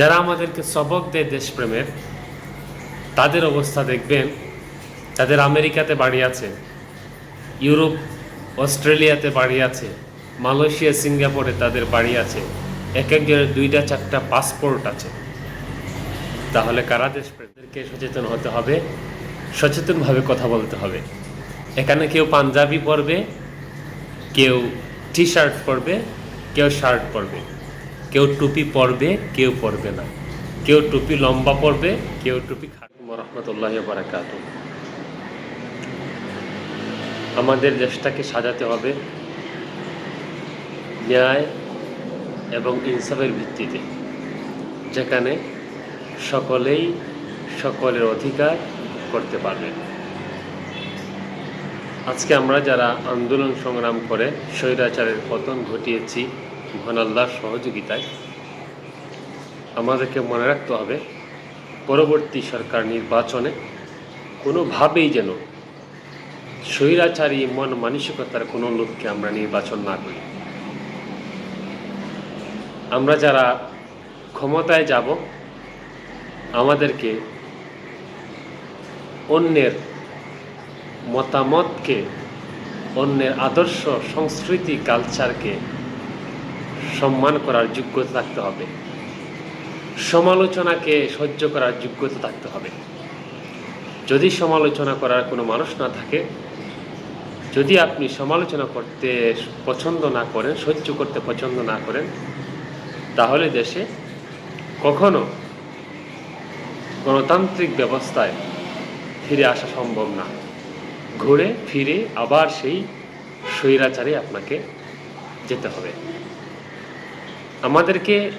যারা আমাদেরকে সবক দেয় দেশপ্রেমের, তাদের অবস্থা দেখবেন, তাদের আমেরিকাতে বাড়ি আছে, ইউরোপ, অস্ট্রেলিয়াতে বাড়ি আছে, মালয়েশিয়া, সিঙ্গাপুরে তাদের বাড়ি আছে এক একজনের দুইটা, চারটা পাসপোর্ট আছে। তাহলে কারা দেশপ্রেমদেরকে সচেতন হতে হবে? সচেতনভাবে কথা বলতে হবে। এখানে কেউ পাঞ্জাবি পরবে, কেউ টি শার্ট পরবে, কেউ শার্ট পরবে। কেউ টুপি পরবে, কেউ পরবে না। কেউ টুপি লম্বা পরবে, কেউ টুপি রহমতুল্লাহ বারাকাত আমাদের দেশটাকে সাজাতে হবে ন্যায় এবং ইনসাফের ভিত্তিতে, যেখানে সকলেই সকলের অধিকার করতে পারবে। আজকে আমরা যারা আন্দোলন সংগ্রাম করে স্বৈরাচারের পতন ঘটিয়েছি মহান আল্লাহর সহযোগিতায় আমাদেরকে মনে রাখতে হবে, পরবর্তী সরকার নির্বাচনে কোনোভাবেই যেন স্বৈরাচারী মন মানসিকতার কোনো লোককে আমরা নির্বাচন না করি। আমরা যারা ক্ষমতায় যাব, আমাদেরকে অন্যের মতামতকে, অন্যের আদর্শ, সংস্কৃতি কালচারকে সম্মান করার যোগ্যতা থাকতে হবে। সমালোচনাকে সহ্য করার যোগ্যতা থাকতে হবে। যদি সমালোচনা করার কোনো মানুষ না থাকে, যদি আপনি সমালোচনা করতে পছন্দ না করেন, সহ্য করতে পছন্দ না করেন, তাহলে দেশে কখনো গণতান্ত্রিক ব্যবস্থায় ফিরে আসা সম্ভব না। ঘুরে ফিরে আবার সেই স্বৈরাচারে আপনাকে যেতে হবে। আমাদেরকে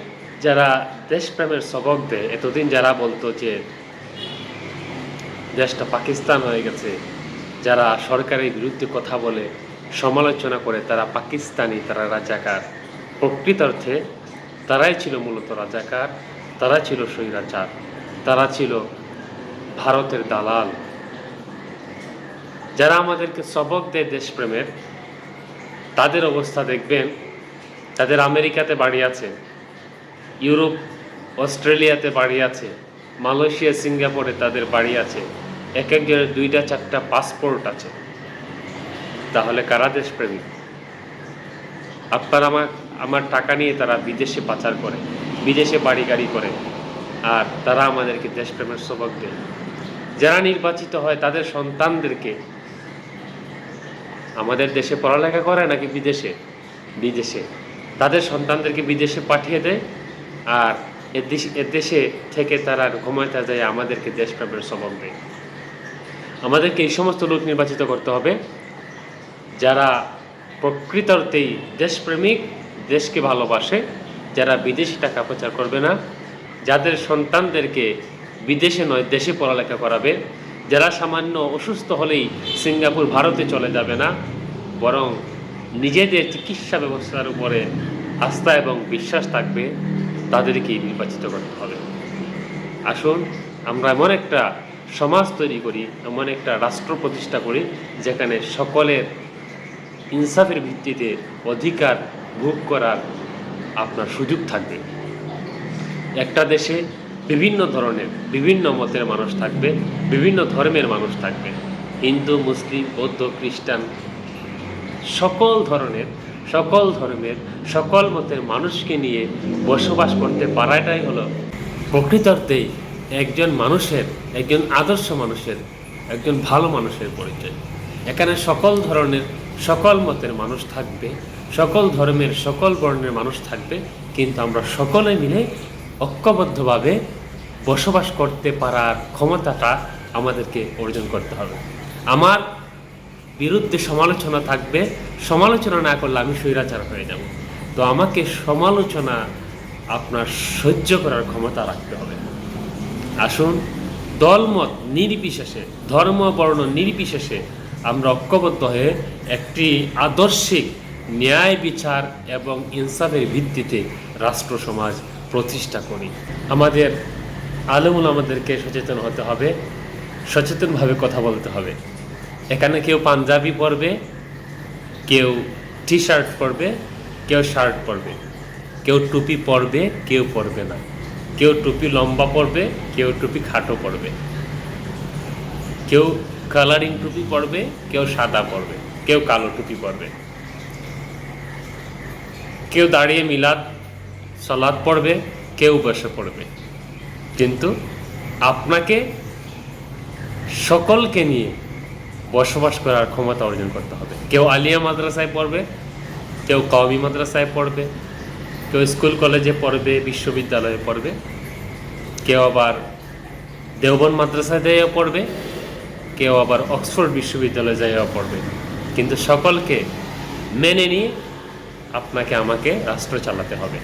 যারা দেশপ্রেমের সবক দেয় এতদিন যারা বলতো যে দেশটা পাকিস্তান হয়ে গেছে, যারা সরকারের বিরুদ্ধে কথা বলে, সমালোচনা করে, তারা পাকিস্তানি, তারা রাজাকার। প্রকৃতার্থে তারাই ছিল মূলত রাজাকার, তারা ছিল স্বৈরাচার, তারা ছিল ভারতের দালাল। যারা আমাদেরকে সবক দেয় দেশপ্রেমের, তাদের অবস্থা দেখবেন তাদের আমেরিকাতে বাড়ি আছে, ইউরোপ, অস্ট্রেলিয়াতে বাড়ি আছে, মালয়েশিয়া, সিঙ্গাপুরে তাদের বাড়ি আছে, এক একজনের দুইটা চারটা পাসপোর্ট আছে। তাহলে কারা দেশপ্রেমী আপনার আমার আমার টাকা নিয়ে তারা বিদেশে পাচার করে, বিদেশে বাড়ি গাড়ি করে, আর তারা আমাদেরকে দেশপ্রেমের সবক দেয়। যারা নির্বাচিত হয় তাদের সন্তানদেরকে আমাদের দেশে পড়ালেখা করে নাকি বিদেশে? বিদেশে। তাদের সন্তানদেরকে বিদেশে পাঠিয়ে দেয় আর এ দেশে থেকে তারা ক্ষমতা যায়, আমাদেরকে দেশপ্রেমের সবক দেয়। আমাদেরকে এই সমস্ত লোক নির্বাচিত করতে হবে যারা প্রকৃতার্থেই দেশপ্রেমিক, দেশকে ভালোবাসে, যারা বিদেশি টাকা প্রচার করবে না, যাদের সন্তানদেরকে বিদেশে নয়, দেশে পড়ালেখা করাবে, যারা সামান্য অসুস্থ হলেই সিঙ্গাপুর, ভারতে চলে যাবে না, বরং নিজেদের চিকিৎসা ব্যবস্থার উপরে আস্থা এবং বিশ্বাস থাকবে, তাদেরকেই নির্বাচিত করতে হবে। আসুন, আমরা এমন একটা সমাজ তৈরি করি, এমন একটা রাষ্ট্র প্রতিষ্ঠা করি, যেখানে সকলের ইনসাফের ভিত্তিতে অধিকার ভোগ করার আপনার সুযোগ থাকবে। একটা দেশে বিভিন্ন ধরনের, বিভিন্ন মতের মানুষ থাকবে, বিভিন্ন ধর্মের মানুষ থাকবে। হিন্দু, মুসলিম, বৌদ্ধ, খ্রিস্টান সকল ধরনের, সকল ধর্মের, সকল মতের মানুষকে নিয়ে বসবাস করতে পারাটাই হলো প্রকৃতার্থেই একজন মানুষের, একজন আদর্শ মানুষের, একজন ভালো মানুষের পরিচয়। এখানে সকল ধরনের, সকল মতের মানুষ থাকবে, সকল ধর্মের, সকল বর্ণের মানুষ থাকবে, কিন্তু আমরা সকলে মিলে ঐক্যবদ্ধভাবে বসবাস করতে পারার ক্ষমতাটা আমাদেরকে অর্জন করতে হবে। আমার বিরুদ্ধে সমালোচনা থাকবে, সমালোচনা না করলে আমি স্বৈরাচার হয়ে যাব। তো আমাকে সমালোচনা আপনার সহ্য করার ক্ষমতা রাখতে হবে। আসুন, দলমত নির্বিশেষে, ধর্ম, বর্ণ নির্বিশেষে আমরা ঐক্যবদ্ধ হয়ে একটি আদর্শিক ন্যায় বিচার এবং ইনসাফের ভিত্তিতে রাষ্ট্র, সমাজ প্রতিষ্ঠা করি। আমাদের আলমুল আমাদেরকে সচেতন হতে হবে, সচেতনভাবে কথা বলতে হবে। এখানে কেউ পাঞ্জাবি পরবে, কেউ টি শার্ট পরবে, কেউ শার্ট পরবে। কেউ টুপি পরবে, কেউ পরবে না। কেউ টুপি লম্বা পরবে, কেউ টুপি খাটো পরবে। কেউ কালারিং টুপি পরবে, কেউ সাদা পরবে, কেউ কালো টুপি পরবে। কেউ দাঁড়িয়ে মিলাদ সালাদ পড়বে, কেউ বসে পড়বে। কিন্তু আপনাকে সকলকে নিয়ে বসবাস করার ক্ষমতা অর্জন করতে হবে। কেউ আলিয়া মাদ্রাসায় পড়বে, কেউ কওমি মাদ্রাসায় পড়বে, কেউ স্কুল কলেজে পড়বে, বিশ্ববিদ্যালয়ে পড়বে, কেউ আবার দেওবন মাদ্রাসায় যাইয়া পড়বে, কেউ আবার অক্সফোর্ড বিশ্ববিদ্যালয়ে যাইয়া পড়বে। কিন্তু সকলকে মেনে নিয়ে আপনাকে, আমাকে রাষ্ট্র চালাতে হবে।